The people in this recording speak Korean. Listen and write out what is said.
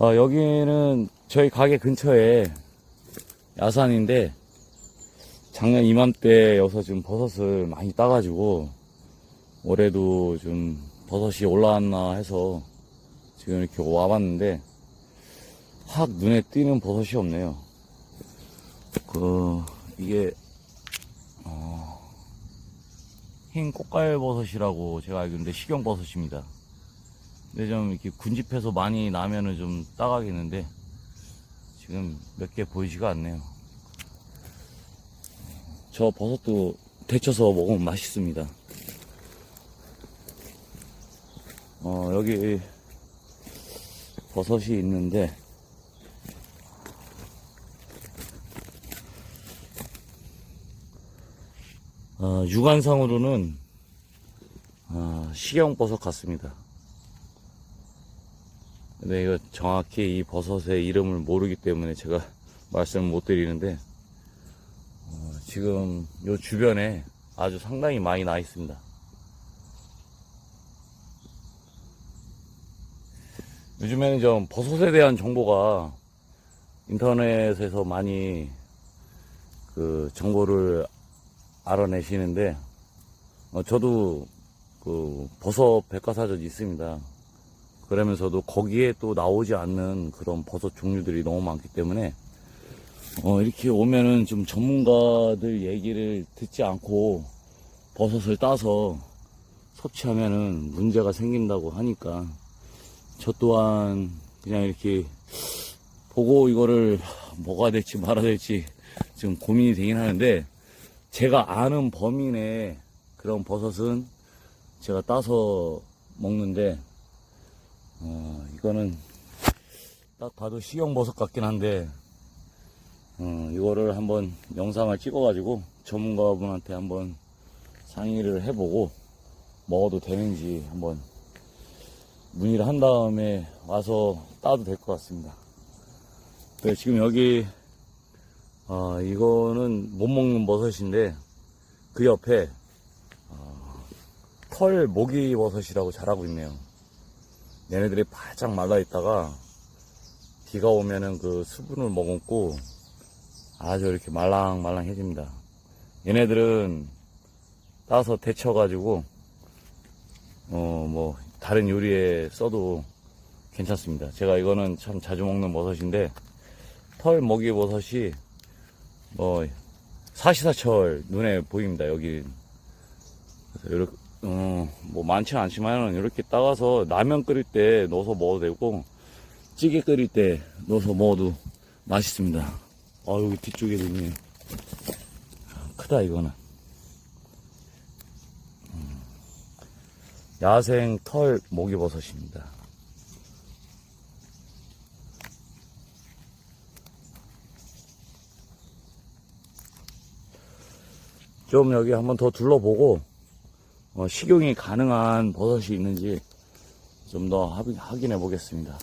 어, 여기는 저희 가게 근처에 야산인데 작년 이맘때여서 좀 버섯을 많이 따가지고 올해도 좀 버섯이 올라왔나 해서 지금 이렇게 와봤는데 확 눈에 띄는 버섯이 없네요. 그 이게 어, 흰 꽃갈버섯이라고 제가 알고 있는데 식용버섯입니다. 근데 좀 이렇게 군집해서 많이 나면은 좀 따가겠는데 지금 몇 개 보이지가 않네요. 저 버섯도 데쳐서 먹으면 맛있습니다. 어, 여기 버섯이 있는데 어, 육안상으로는 어, 식용버섯 같습니다. 근데 이거 정확히 이 버섯의 이름을 모르기 때문에 제가 말씀을 못 드리는데 어, 지금 요 주변에 아주 상당히 많이 나 있습니다. 요즘에는 좀 버섯에 대한 정보가 인터넷에서 많이 그 정보를 알아내시는데 어, 저도 그 버섯 백과사전이 있습니다. 그러면서도 거기에 또 나오지 않는 그런 버섯 종류들이 너무 많기 때문에 어, 이렇게 오면은 좀 전문가들 얘기를 듣지 않고 버섯을 따서 섭취하면은 문제가 생긴다고 하니까 저 또한 그냥 이렇게 보고 이거를 먹어야 될지 말아야 될지 지금 고민이 되긴 하는데 제가 아는 내 그런 버섯은 제가 따서 먹는데 어, 이거는 딱 봐도 식용버섯 같긴 한데 어, 이거를 한번 영상을 찍어가지고 전문가분한테 한번 상의를 해보고 먹어도 되는지 한번 문의를 한 다음에 와서 따도 될 것 같습니다. 네, 지금 여기 어, 이거는 못 먹는 버섯인데 그 옆에 어, 털 모기 버섯이라고 자라고 있네요. 얘네들이 바짝 말라 있다가 비가 오면은 그 수분을 머금고 아주 이렇게 말랑말랑해집니다. 얘네들은 따서 데쳐가지고 어 뭐 다른 요리에 써도 괜찮습니다. 제가 이거는 참 자주 먹는 버섯인데 털 먹이 버섯이 뭐 사시사철 눈에 보입니다. 여기 이렇게 어뭐 많지는 않지만 이렇게 따가서 라면 끓일 때 넣어서 먹어도 되고 찌개 끓일 때 넣어서 먹어도 맛있습니다. 아 여기 뒤쪽에도 있네요. 크다 이거는. 음. 야생 털 모기버섯입니다. 좀 여기 한번 더 둘러보고 어, 식용이 가능한 버섯이 있는지 좀 더 확인해 보겠습니다.